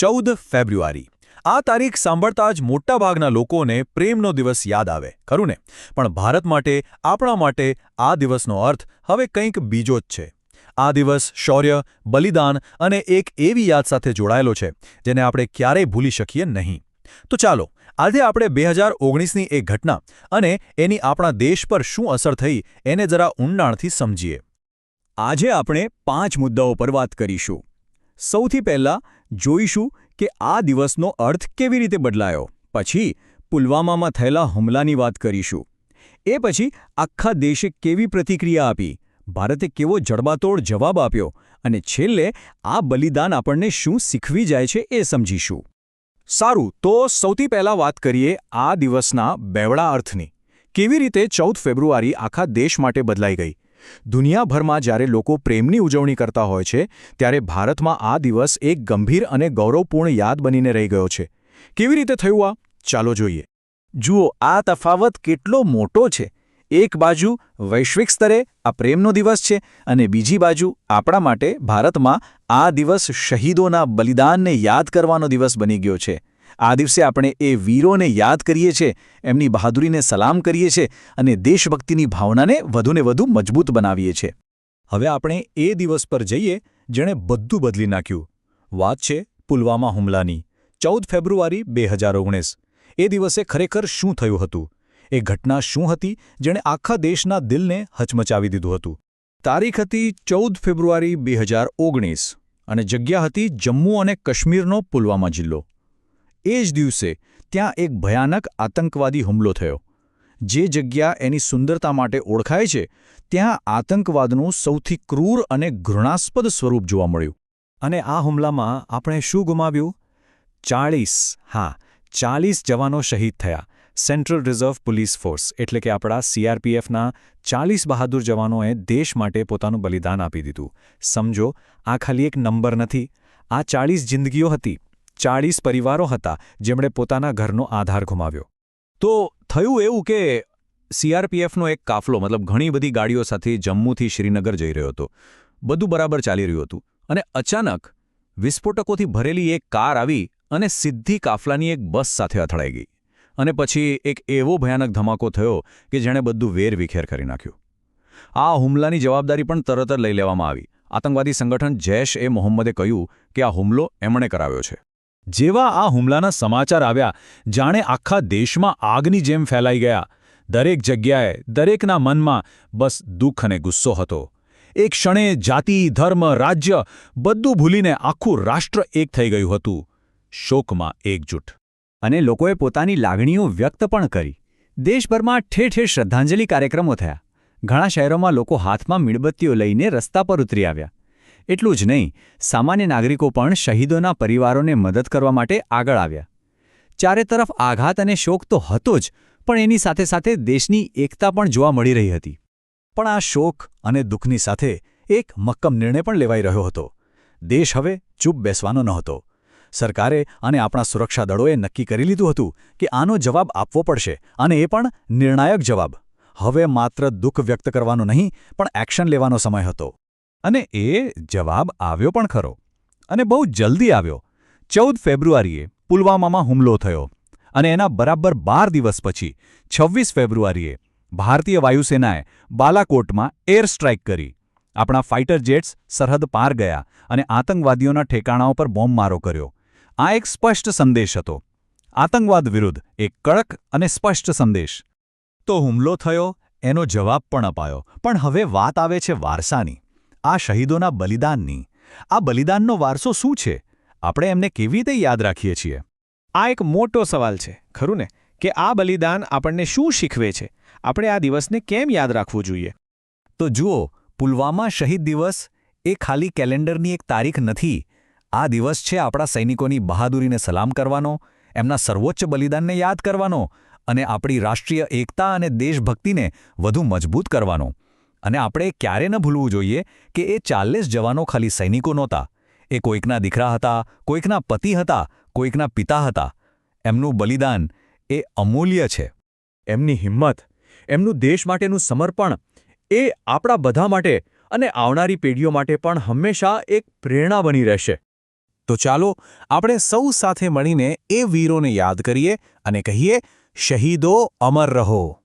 ચૌદ ફેબ્રુઆરી. આ તારીખ સાંભળતા જ મોટાભાગના લોકોને પ્રેમનો દિવસ યાદ આવે, ખરું ને? પણ ભારત માટે, આપણા માટે આ દિવસનો અર્થ હવે કંઈક બીજો જ છે. આ દિવસ શૌર્ય, બલિદાન અને એક એવી યાદ સાથે જોડાયેલો છે, જેને આપણે ક્યારેય ભૂલી શકીએ નહીં. તો ચાલો, આજે આપણે બે હજાર ઓગણીસની એક ઘટના અને એની આપણા દેશ પર શું અસર થઈ એને જરા ઊંડાણથી સમજીએ. આજે આપણે પાંચ મુદ્દાઓ પર વાત કરીશું. સૌથી પહેલા જોઈશું કે આ દિવસનો અર્થ કેવી રીતે બદલાયો. પછી પુલવામામાં થયેલા હુમલાની વાત કરીશું. એ પછી આખા દેશે કેવી પ્રતિક્રિયા આપી? ભારતે કેવો જડબાતોડ જવાબ આપ્યો? અને છેલ્લે આ બલિદાન આપણને શું શીખવી જાય છે એ સમજીશું. સારું, તો સૌથી પહેલા વાત કરીએ આ દિવસના બેવડા અર્થની. કેવી રીતે ચૌદ ફેબ્રુઆરી આખા દેશ માટે બદલાઈ ગઈ? દુનિયાભરમાં જ્યારે લોકો પ્રેમની ઉજવણી કરતા હોય છે, ત્યારે ભારતમાં આ દિવસ એક ગંભીર અને ગૌરવપૂર્ણ યાદ બનીને રહી ગયો છે. કેવી રીતે થયું આ? ચાલો જોઈએ. જુઓ, આ તફાવત કેટલો મોટો છે. એક બાજુ વૈશ્વિક સ્તરે આ પ્રેમનો દિવસ છે અને બીજી બાજુ આપણા માટે ભારતમાં આ દિવસ શહીદોના બલિદાનને યાદ કરવાનો દિવસ બની ગયો છે. આ દિવસે આપણે એ વીરોને યાદ કરીએ છીએ, એમની બહાદુરીને સલામ કરીએ છીએ અને દેશભક્તિની ભાવનાને વધુને વધુ મજબૂત બનાવીએ છીએ. હવે આપણે એ દિવસ પર જઈએ જેણે બધું બદલી નાખ્યું. વાત છે પુલવામા હુમલાની, ચૌદ ફેબ્રુઆરી બે એ દિવસે ખરેખર શું થયું હતું? એ ઘટના શું હતી જેણે આખા દેશના દિલને હચમચાવી દીધું હતું? તારીખ હતી ચૌદ ફેબ્રુઆરી બે અને જગ્યા હતી જમ્મુ અને કાશ્મીરનો પુલવામા જિલ્લો. એ જ દિવસે ત્યાં એક ભયાનક આતંકવાદી હુમલો થયો. જે જગ્યા એની સુંદરતા માટે ઓળખાય છે, ત્યાં આતંકવાદનું સૌથી ક્રૂર અને ઘૃણાસ્પદ સ્વરૂપ જોવા મળ્યું. અને આ હુમલામાં આપણે શું ગુમાવ્યું? ચાળીસ, હા ચાલીસ જવાનો શહીદ થયા. સેન્ટ્રલ રિઝર્વ પોલીસ ફોર્સ, એટલે કે આપણા સીઆરપીએફના ચાલીસ બહાદુર જવાનોએ દેશ માટે પોતાનું બલિદાન આપી દીધું. સમજો, આ ખાલી એક નંબર નથી. આ ચાળીસ જિંદગીઓ હતી. ચાળીસ પરિવારો હતા, જેમણે પોતાના ઘરનો આધાર ગુમાવ્યો. તો થયું એવું કે સીઆરપીએફનો એક કાફલો, મતલબ ઘણી બધી ગાડીઓ સાથે જમ્મુથી શ્રીનગર જઈ રહ્યો હતો. બધું બરાબર ચાલી રહ્યું હતું. અને અચાનક વિસ્ફોટકોથી ભરેલી એક કાર આવી અને સીધી કાફલાની એક બસ સાથે અથડાઈ ગઈ. અને પછી એક એવો ભયાનક ધમાકો થયો કે જેણે બધું વેર વિખેર કરી નાખ્યું. આ હુમલાની જવાબદારી પણ તરત જ લઈ લેવામાં આવી. આતંકવાદી સંગઠન જૈશ એ મોહમ્મદે કહ્યું કે આ હુમલો એમણે કરાવ્યો છે. જેવા આ હુમલાના સમાચાર આવ્યા, જાણે આખા દેશમાં આગની જેમ ફેલાઈ ગયા. દરેક જગ્યાએ, દરેકના મનમાં બસ દુઃખ અને ગુસ્સો હતો. એક ક્ષણે જાતિ, ધર્મ, રાજ્ય બધું ભૂલીને આખું રાષ્ટ્ર એક થઈ ગયું હતું. શોકમાં એકજૂટ. અને લોકોએ પોતાની લાગણીઓ વ્યક્ત પણ કરી. દેશભરમાં ઠેર ઠેર શ્રદ્ધાંજલિ કાર્યક્રમો થયા. ઘણા શહેરોમાં લોકો હાથમાં મીણબત્તીઓ લઈને રસ્તા પર ઉતરી આવ્યા. એટલું જ નહીં, સામાન્ય નાગરિકો પણ શહીદોના પરિવારોને મદદ કરવા માટે આગળ આવ્યા. ચારે તરફ આઘાત અને શોક તો હતો જ, પણ એની સાથે સાથે દેશની એકતા પણ જોવા મળી રહી હતી. પણ આ શોક અને દુઃખની સાથે એક મક્કમ નિર્ણય પણ લેવાઈ રહ્યો હતો. દેશ હવે ચૂપ બેસવાનો નહોતો. સરકારે અને આપણા સુરક્ષા દળોએ નક્કી કરી લીધું હતું કે આનો જવાબ આપવો પડશે, અને એ પણ નિર્ણાયક જવાબ. હવે માત્ર દુઃખ વ્યક્ત કરવાનો નહીં, પણ એક્શન લેવાનો સમય હતો. અને એ જવાબ આવ્યો પણ ખરો. અને બહુ જલ્દી આવ્યો. ચૌદ ફેબ્રુઆરીએ પુલવામામાં હુમલો થયો અને એના બરાબર બાર દિવસ પછી, છવ્વીસ ફેબ્રુઆરીએ ભારતીય વાયુસેનાએ બાલાકોટમાં એર સ્ટ્રાઇક કરી. આપણા ફાઇટર જેટ્સ સરહદ પાર ગયા અને આતંકવાદીઓના ઠેકાણાઓ પર બોમ્બમારો કર્યો. આ એક સ્પષ્ટ સંદેશ હતો. આતંકવાદ વિરુદ્ધ એક કડક અને સ્પષ્ટ સંદેશ. તો હુમલો થયો, એનો જવાબ પણ અપાયો. પણ હવે વાત આવે છે વારસાની. આ શહીદોના બલિદાનની. આ બલિદાનનો વારસો શું છે? આપણે એમને કેવી રીતે યાદ રાખીએ છીએ? આ એક મોટો સવાલ છે, ખરું ને? કે આ બલિદાન આપણને શું શીખવે છે? આપણે આ દિવસને કેમ યાદ રાખવું જોઈએ? તો જુઓ, પુલવામા શહીદ દિવસ એ ખાલી કેલેન્ડરની એક તારીખ નથી. આ દિવસ છે આપણા સૈનિકોની બહાદુરીને સલામ કરવાનો, એમના સર્વોચ્ચ બલિદાનને યાદ કરવાનો અને આપણી રાષ્ટ્રીય એકતા અને દેશભક્તિને વધુ મજબૂત કરવાનો. અને આપણે ક્યારે ન ભૂલવું જોઈએ કે એ ચાલીસ જવાનો ખાલી સૈનિકો નહોતા. એ કોઈકના દીકરા હતા, કોઈકના પતિ હતા, કોઈકના પિતા હતા. એમનું બલિદાન એ અમૂલ્ય છે. એમની હિંમત, એમનું દેશ માટેનું સમર્પણ એ આપણા બધા માટે અને આવનારી પેઢીઓ માટે પણ હંમેશા એક પ્રેરણા બની રહેશે. તો ચાલો આપણે સૌ સાથે મળીને એ વીરોને યાદ કરીએ અને કહીએ, શહીદો અમર રહો.